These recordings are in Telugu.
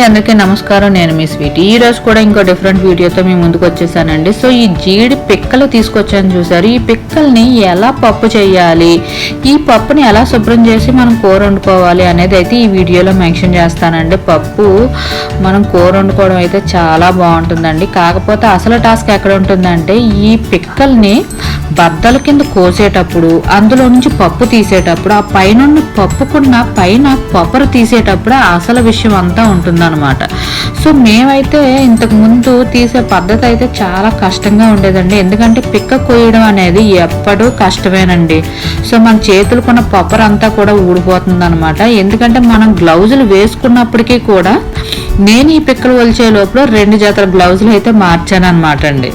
అండి అందరికీ నమస్కారం. నేను మీ స్వీట్. ఈ రోజు కూడా ఇంకో డిఫరెంట్ వీడియోతో మీ ముందుకు వచ్చేసానండి. సో ఈ జీడి పిక్కలు తీసుకొచ్చాను చూసారు. ఈ పిక్కల్ని ఎలా పప్పు చేయాలి? ఈ పప్పుని ఎలా శుభ్రం చేసి మనం కూర వండుకోవాలి అనేది అయితే ఈ వీడియోలో మెన్షన్ చేస్తానండి. పప్పు మనం కూర వండుకోవడం అయితే చాలా బాగుంటుందండి. కాకపోతే అసలు టాస్క్ ఎక్కడ ఉంటుందంటే ఈ పిక్కల్ని బద్దల కింద కోసేటప్పుడు అందులో నుంచి పప్పు తీసేటప్పుడు ఆ పైన పప్పుకున్న పైన పప్పరు తీసేటప్పుడు అసలు విషయం అంతా ఉంటుంది అనమాట సో మేమైతే ఇంతకుముందు తీసే పద్ధతి అయితే చాలా కష్టంగా ఉండేదండి. ఎందుకంటే పిక్క కోయడం అనేది ఎప్పుడూ కష్టమేనండి. సో మన చేతులకున్న పప్పర్ అంతా కూడా ఊడిపోతుంది అనమాట ఎందుకంటే మనం గ్లౌజులు వేసుకున్నప్పటికీ కూడా నేను ఈ పిక్కలు వలిచే లోపల రెండు జతల గ్లౌజులు అయితే మార్చాను అనమాట అండి.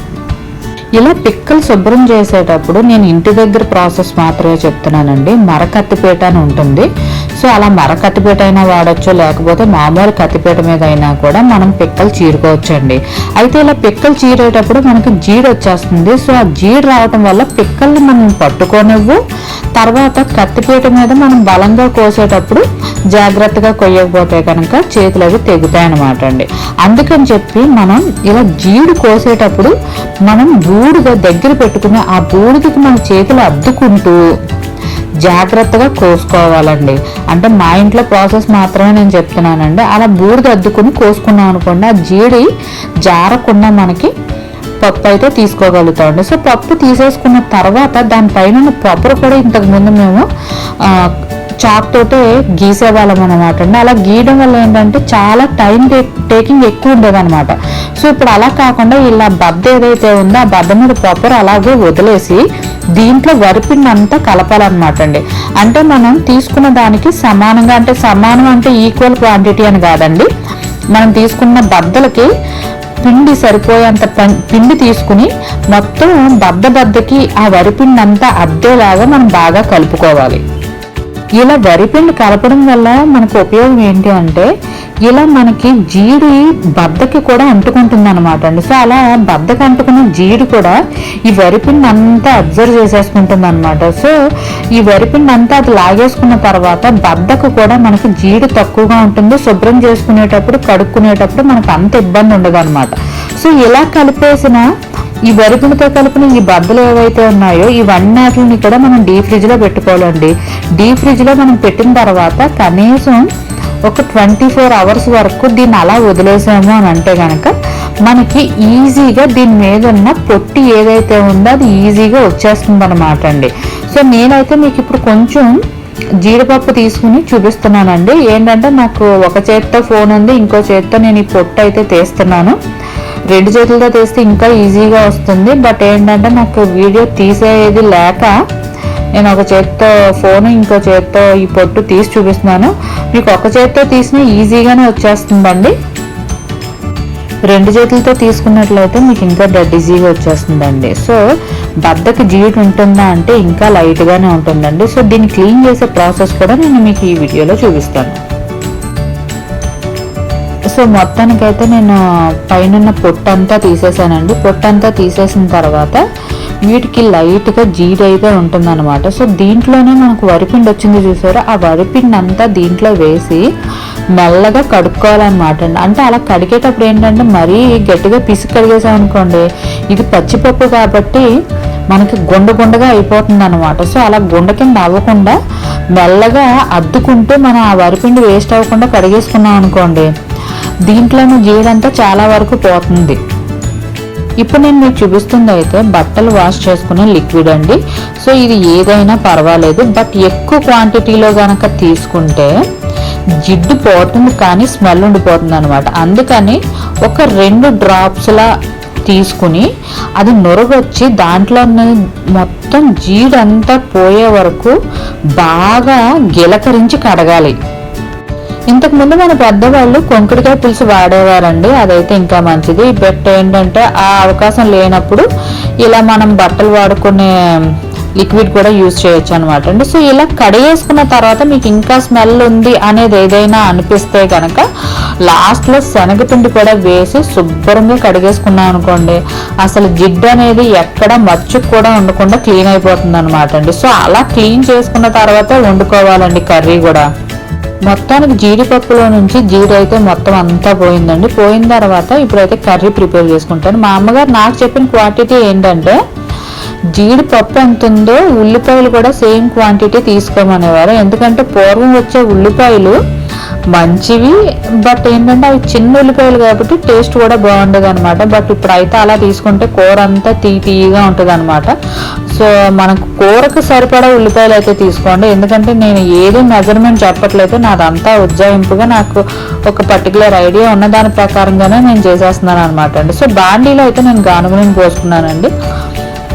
ఇలా పిక్కలు శుభ్రం చేసేటప్పుడు నేను ఇంటి దగ్గర ప్రాసెస్ మాత్రమే చెప్తున్నానండి. మరకత్తిపేట అని ఉంటుంది. సో అలా మర కత్తిపేట అయినా వాడచ్చు లేకపోతే మామూలు కత్తిపేట మీద అయినా కూడా మనం పిక్కలు చీరుకోవచ్చండి. అయితే ఇలా పిక్కలు చీరేటప్పుడు మనకి జీడు వచ్చేస్తుంది. సో ఆ జీడు రావటం వల్ల పిక్కల్ని మనం పట్టుకోనివ్వు. తర్వాత కత్తిపీట మీద మనం బలంగా కోసేటప్పుడు జాగ్రత్తగా కొయ్యకపోతే కనుక చేతులు అవి తెగుతాయన్నమాట అండి. అందుకని చెప్పి మనం ఇలా జీడు కోసేటప్పుడు మనం బూడిద దగ్గర పెట్టుకుని ఆ బూడిదకి మన చేతులు అద్దుకుంటూ జాగ్రత్తగా కోసుకోవాలండి. అంటే మా ఇంట్లో ప్రాసెస్ మాత్రమే నేను చెప్తున్నానండి. అలా బూడిద అద్దుకుని కోసుకున్నాం అనుకోండి ఆ జీడి జారకుండా మనకి పప్పు అయితే తీసుకోగలుగుతామండి. సో పప్పు తీసేసుకున్న తర్వాత దానిపైన పప్పులు కూడా ఇంతకు ముందు మేము చాక్ తోటే గీసేవాళ్ళం అనమాట అండి. అలా గీయడం వల్ల ఏంటంటే చాలా టైం టేకింగ్ ఎక్కువ ఉండేది అనమాట సో ఇప్పుడు అలా కాకుండా ఇలా బద్ద ఏదైతే ఉందో ఆ బద్ద మీద పప్పర్ అలాగే వదిలేసి దీంట్లో వరిపిండి అంతా కలపాలన్నమాట అండి అంటే మనం తీసుకున్న దానికి సమానంగా అంటే సమానం అంటే ఈక్వల్ క్వాంటిటీ అని కాదండి. మనం తీసుకున్న బద్దలకి పిండి సరిపోయేంత పిండి తీసుకుని మొత్తం బద్ద బద్దకి ఆ వరిపిండి అంతా అద్దేలాగా మనం బాగా కలుపుకోవాలి. ఇలా వరిపిండి కలపడం వల్ల మనకు ఉపయోగం ఏంటి అంటే ఇలా మనకి జీడి బద్దకి కూడా అంటుకుంటుంది అనమాట అండి. సో అలా బద్దకి అంటుకున్న జీడి కూడా ఈ వరిపిండి అంతా అబ్జర్వ్ చేసేసుకుంటుంది అనమాట సో ఈ వరిపిండి అంతా అది లాగేసుకున్న తర్వాత బద్దకు కూడా మనకి జీడి తక్కువగా ఉంటుంది. శుభ్రం చేసుకునేటప్పుడు కడుక్కునేటప్పుడు మనకు అంత ఇబ్బంది ఉండదు అనమాట సో ఇలా కలిపేసిన ఈ వరిపిండితో కలిపిన ఈ బద్దలు ఏవైతే ఉన్నాయో ఇవన్నీ కూడా మనం డీ ఫ్రిడ్జ్లో పెట్టుకోవాలండి. డీ ఫ్రిడ్జ్లో మనం పెట్టిన తర్వాత కనీసం ఒక ట్వంటీ ఫోర్ అవర్స్ వరకు దీన్ని అలా వదిలేసాము అని అంటే కనుక మనకి ఈజీగా దీని మీద ఉన్న పొట్టి ఏదైతే ఉందో అది ఈజీగా వచ్చేస్తుంది అనమాట అండి. సో నేనైతే మీకు ఇప్పుడు కొంచెం జీడిపప్పు తీసుకుని చూపిస్తున్నానండి. ఏంటంటే నాకు ఒక చేత్తో ఫోన్ ఉంది ఇంకో చేత్తో నేను ఈ పొట్టు అయితే తీస్తున్నాను. రెండు చేతులతో తీస్తే ఇంకా ఈజీగా వస్తుంది. బట్ ఏంటంటే నాకు వీడియో తీసేది లేక నేను ఒక చేత్తో ఫోన్ ఇంకో చేత్తో ఈ పొట్టు తీసి చూపిస్తున్నాను. మీకు ఒక చేత్తో తీసినా ఈజీగానే వచ్చేస్తుందండి. రెండు చేతులతో తీసుకున్నట్లయితే మీకు ఇంకా డెడ్ ఈజీగా వచ్చేస్తుందండి. సో బద్దకి జీడి ఉంటుందా అంటే ఇంకా లైట్గానే ఉంటుందండి. సో దీన్ని క్లీన్ చేసే ప్రాసెస్ కూడా నేను మీకు ఈ వీడియోలో చూపిస్తాను. సో మొత్తానికైతే నేను పైన పొట్టంతా తీసేసానండి. పొట్టంతా తీసేసిన తర్వాత వీటికి లైట్గా జీడి అయితే ఉంటుందన్నమాట. సో దీంట్లోనే మనకు వరిపిండి వచ్చింది చూసారా? ఆ వరిపిండి అంతా దీంట్లో వేసి మెల్లగా కడుక్కోవాలన్నమాట అండి. అంటే అలా కడిగేటప్పుడు ఏంటంటే మరీ గట్టిగా పిసి కడిగేసాం అనుకోండి ఇది పచ్చిపప్పు కాబట్టి మనకి గుండ గుండగా అయిపోతుంది అనమాట సో అలా గుండ కింద అవ్వకుండా మెల్లగా అద్దుకుంటూ మనం ఆ వరిపిండి వేస్ట్ అవ్వకుండా కడిగేసుకున్నాం అనుకోండి దీంట్లోనూ జీడంతా చాలా వరకు పోతుంది. ఇప్పుడు నేను మీకు చూపిస్తుంది అయితే బట్టలు వాష్ చేసుకునే లిక్విడ్ అండి. సో ఇది ఏదైనా పర్వాలేదు. బట్ ఎక్కువ క్వాంటిటీలో కనుక తీసుకుంటే జిడ్డు పోతుంది కానీ స్మెల్ ఉండిపోతుంది అనమాట అందుకని ఒక రెండు డ్రాప్స్లా తీసుకుని అది నొరగొచ్చి దాంట్లో మొత్తం జీడంతా పోయే వరకు బాగా గిలకరించి కడగాలి. ఇంతకు ముందు మన పెద్దవాళ్ళు కొంకుడికాయ పులుసు వాడేవారండి అదైతే ఇంకా మంచిది. బట్ ఏంటంటే ఆ అవకాశం లేనప్పుడు ఇలా మనం బట్టలు వాడుకునే లిక్విడ్ కూడా యూజ్ చేయొచ్చు అనమాట అండి. సో ఇలా కడిగేసుకున్న తర్వాత మీకు ఇంకా స్మెల్ ఉంది అనేది ఏదైనా అనిపిస్తే కనుక లాస్ట్లో శనగపిండి కూడా వేసి శుభ్రంగా కడిగేసుకున్నాం అనుకోండి అసలు జిడ్డు అనేది ఎక్కడ మచ్చు కూడా ఉండకుండా క్లీన్ అయిపోతుంది అనమాట అండి. సో అలా క్లీన్ చేసుకున్న తర్వాత వండుకోవాలండి కర్రీ కూడా. మొత్తానికి జీడిపప్పులో నుంచి జీడి అయితే మొత్తం అంతా పోయిందండి. పోయిన తర్వాత ఇప్పుడైతే కర్రీ ప్రిపేర్ చేసుకుంటాను. మా అమ్మగారు నాకు చెప్పిన క్వాంటిటీ ఏంటంటే జీడిపప్పు ఎంత ఉందో ఉల్లిపాయలు కూడా సేమ్ క్వాంటిటీ తీసుకోమనేవారు. ఎందుకంటే పూర్వం వచ్చే ఉల్లిపాయలు మంచివి బట్ ఏంటంటే అవి చిన్న ఉల్లిపాయలు కాబట్టి టేస్ట్ కూడా బాగుండదు అనమాట బట్ ఇప్పుడు అయితే అలా తీసుకుంటే కూర అంతా తీ తీయగా ఉంటుంది అనమాట సో మనకు కూరకు సరిపడా ఉల్లిపాయలు అయితే తీసుకోండి. ఎందుకంటే నేను ఏది మెజర్మెంట్ చెప్పట్లేదు. నాదంతా ఉజ్జాయింపుగా నాకు ఒక పర్టికులర్ ఐడియా ఉన్న దాని ప్రకారంగానే నేను చేసేస్తున్నాను అనమాట అండి. సో బాండీలో అయితే నేను గానుగుని పోసుకున్నానండి.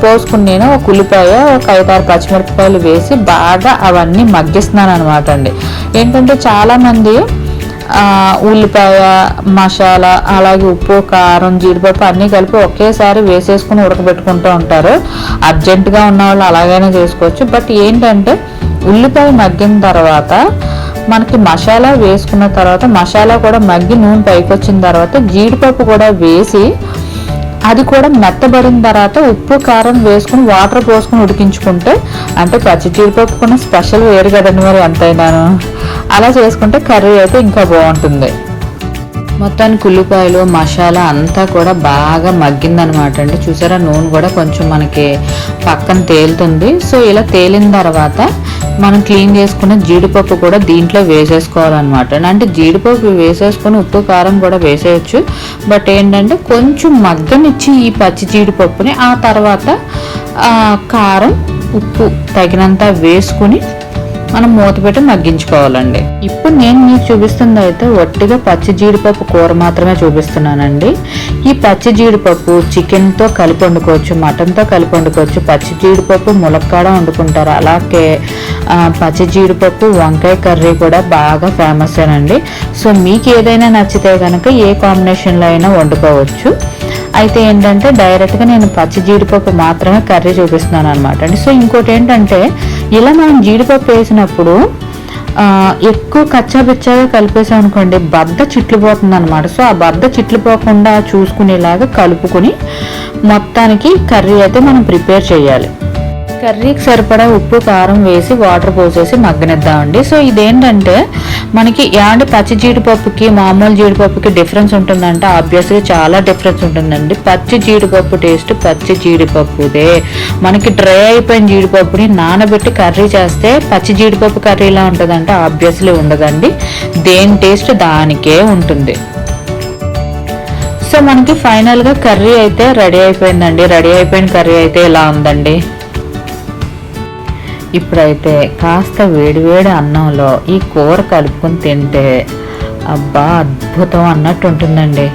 పోసుకుని నేను ఒక ఉల్లిపాయ ఒక ఐదారు పచ్చిమిరపకాయలు వేసి బాగా అవన్నీ మగ్గిస్తున్నాను అనమాట అండి. ఏంటంటే చాలామంది ఉల్లిపాయ మసాలా అలాగే ఉప్పు కారం జీడిపప్పు అన్నీ కలిపి ఒకేసారి వేసేసుకుని ఉడకబెట్టుకుంటూ ఉంటారు. అర్జెంటుగా ఉన్న వాళ్ళు అలాగైనా చేసుకోవచ్చు. బట్ ఏంటంటే ఉల్లిపాయ మగ్గిన తర్వాత మనకి మసాలా వేసుకున్న తర్వాత మసాలా కూడా మగ్గి నూనె పైకి వచ్చిన తర్వాత జీడిపప్పు కూడా వేసి అది కూడా మెత్తబడిన తర్వాత ఉప్పు కారం వేసుకుని వాటర్ పోసుకుని ఉడికించుకుంటే అంటే పచ్చి జీడిపప్పు కూడా స్పెషల్ వేరు కదండి మరి ఎంతైనాను. అలా చేసుకుంటే కర్రీ అయితే ఇంకా బాగుంటుంది. మొత్తానికి ఉల్లిపాయలు మసాలా అంతా కూడా బాగా మగ్గిందనమాట అండి. చూసారా నూనె కూడా కొంచెం మనకి పక్కన తేలుతుంది. సో ఇలా తేలిన తర్వాత మనం క్లీన్ చేసుకున్న జీడిపప్పు కూడా దీంట్లో వేసేసుకోవాలన్నమాట. అంటే జీడిపప్పు వేసేసుకొని ఉప్పు కారం కూడా వేసేయచ్చు. బట్ ఏంటంటే కొంచెం మగ్గనిచ్చి ఈ పచ్చి జీడిపప్పుని ఆ తర్వాత కారం ఉప్పు తగినంత వేసుకుని మనం మూత పెట్టి మగ్గించుకోవాలండి. ఇప్పుడు నేను మీకు చూపిస్తుంది అయితే ఒట్టిగా పచ్చి జీడిపప్పు కూర మాత్రమే చూపిస్తున్నానండి. ఈ పచ్చి జీడిపప్పు చికెన్తో కలిపి వండుకోవచ్చు మటన్తో కలిపి వండుకోవచ్చు. పచ్చి జీడిపప్పు ములక్కాడ వండుకుంటారు. అలాగే పచ్చి జీడిపప్పు వంకాయ కర్రీ కూడా బాగా ఫేమస్ అండి. సో మీకు ఏదైనా నచ్చితే కనుక ఏ కాంబినేషన్లో అయినా వండుకోవచ్చు. అయితే ఏంటంటే డైరెక్ట్గా నేను పచ్చి జీడిపప్పు మాత్రమే కర్రీ చూపిస్తున్నాను అనమాట అండి. సో ఇంకోటి ఏంటంటే ఇలా మనం జీడిపప్పు వేసినప్పుడు ఎక్కువ కచ్చాబిచ్చాగా కలిపేసాం అనుకోండి బద్ద చిట్లిపోతుంది అనమాట సో ఆ బద్ద చిట్లిపోకుండా చూసుకునేలాగా కలుపుకొని మొత్తానికి కర్రీ అయితే మనం ప్రిపేర్ చేయాలి. కర్రీకి సరిపడా ఉప్పు కారం వేసి వాటర్ పోసేసి మగ్గనిద్దామండి. సో ఇదేంటంటే మనకి యాండి పచ్చి జీడిపప్పుకి మామూలు జీడిపప్పుకి డిఫరెన్స్ ఉంటుందంటే ఆబ్వియస్గా చాలా డిఫరెన్స్ ఉంటుందండి. పచ్చి జీడిపప్పు టేస్ట్ పచ్చి జీడిపప్పుదే. మనకి డ్రై అయిపోయిన జీడిపప్పుని నానబెట్టి కర్రీ చేస్తే పచ్చి జీడిపప్పు కర్రీలా ఉంటుందంటే ఆబ్వియస్లీ ఉండదండి. దేని టేస్ట్ దానికే ఉంటుంది. సో మనకి ఫైనల్గా కర్రీ అయితే రెడీ అయిపోయిందండి. రెడీ అయిపోయిన కర్రీ అయితే ఇలా ఉందండి? ఇప్పుడైతే కాస్త వేడివేడి అన్నంలో ఈ కూర కలుపుకొని తింటే అబ్బా అద్భుతం అన్నట్టు ఉంటుందండి.